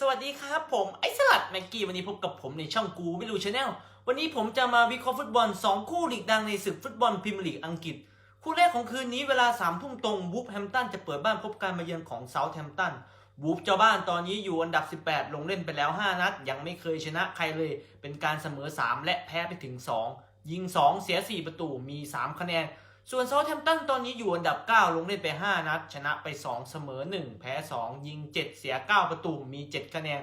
สวัสดีครับผมไอสลัดแม็กกี้วันนี้พบกับผมในช่องกูไม่รู้ชาแนลวันนี้ผมจะมาวิเคราะห์ฟุตบอล 2 คู่ลีกดังในศึกฟุตบอลพรีเมียร์ลีกอังกฤษ คู่แรกของคืนนี้เวลา3ามทุ่มตรงวูฟแฮมตันจะเปิดบ้านพบการมาเยือนของเซาท์แฮมตันวูฟเจ้าบ้านตอนนี้อยู่อันดับ 18 ลงเล่นไปแล้ว 5 นัด ยังไม่เคยชนะใครเลย เป็นการเสมอ 3 และแพ้ไปถึง 2 ยิง 2 เสีย 4 ประตูมี 3 คะแนน ส่วนเซาท์แฮมตันตอนนี้อยู่อันดับ 9 ลงเล่นไป 5 นัด ชนะไป 2 เสมอ 1 แพ้ 2 ยิง 7 เสีย 9 ประตูมี 7 คะแนน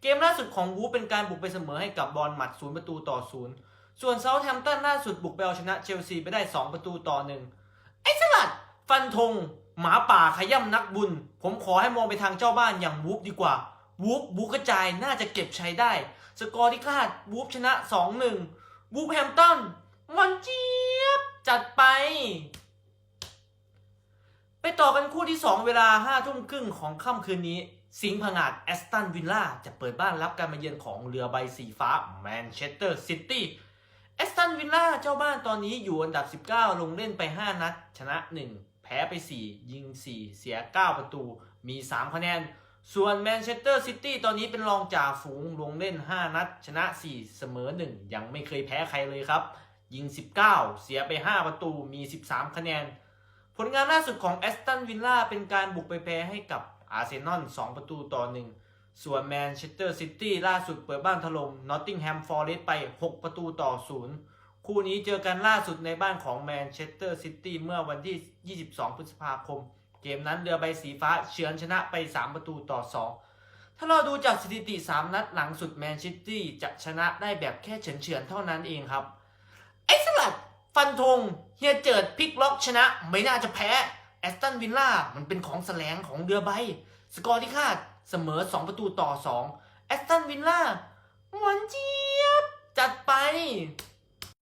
เกมล่าสุดของวูเป็นการบุกไปเสมอให้กับบอลหมัด 0 ประตูต่อ 0 ส่วนเซาท์แฮมตันล่าสุดบุกไปเอาชนะเชลซีไปได้ 2 ประตูต่อ 1 ไอ้สลัด ฟันธงหมาป่าขย่ำนักบุญ ผมขอให้มองไปทางเจ้าบ้านอย่างวูฟดีกว่าวูฟบุกกระจายน่าจะเก็บใชัยได้ สกอร์ที่คาดวูฟชนะ 2-1วูฟแฮมตันมันเจี๊ยบ จัดไป ไป ต่อกันคู่ที่ 2 เวลา5ทุ่มครึ่งของค่ำคืนนี้ สิงห์ผงาดแอสตันวิลล่าจะเปิดบ้านรับการมาเยือนของเรือใบสีฟ้าแมนเชสเตอร์ซิตี้แอสตันวิลล่าเจ้าบ้านตอนนี้อยู่อันดับ 19 ลงเล่นไป 5 นัด ชนะ 1 แพ้ไป 4 ยิง 4 เสีย 9 ประตู มี 3 คะแนน ส่วนแมนเชสเตอร์ซิตี้ตอนนี้เป็นรองจ่าฝูงลงเล่น 5 นัด ชนะ 4 เสมอ 1 ยังไม่เคยแพ้ใครเลยครับ ยิง 19 เสียไป 5 ประตู มี 13 คะแนน ผลงานล่าสุดของแอสตันวิลล่าเป็นการบุกไปแพ้ให้กับอาร์เซนอล2ประตูต่อ1ส่วนแมนเชสเตอร์ซิตี้ล่าสุดเปิดบ้านถล่มนอตติงแฮมฟอร์เรสต์ไป 6 ประตูต่อ0คู่นี้เจอกันล่าสุดในบ้านของแมนเชสเตอร์ซิตี้เมื่อวันที่ 22 พฤษภาคม เกมนั้นเรือใบสีฟ้าเฉือนชนะไป 3 ประตูต่อ 2 ถ้าเราดูจากสถิติ 3 นัดหลังสุดแมนเชสเตอร์จะชนะได้แบบแค่เฉือนๆเท่านั้นเองครับ ฟันธงเฮียเจิดพลิกล็อกชนะ ไม่น่าจะแพ้แอสตันวิลล่ามันเป็นของแสลงของเรือใบ สกอร์ที่คาดเสมอ 2 ประตูต่อ 2 แอสตันวิลล่าหวานเจี๊ยบ จัดไป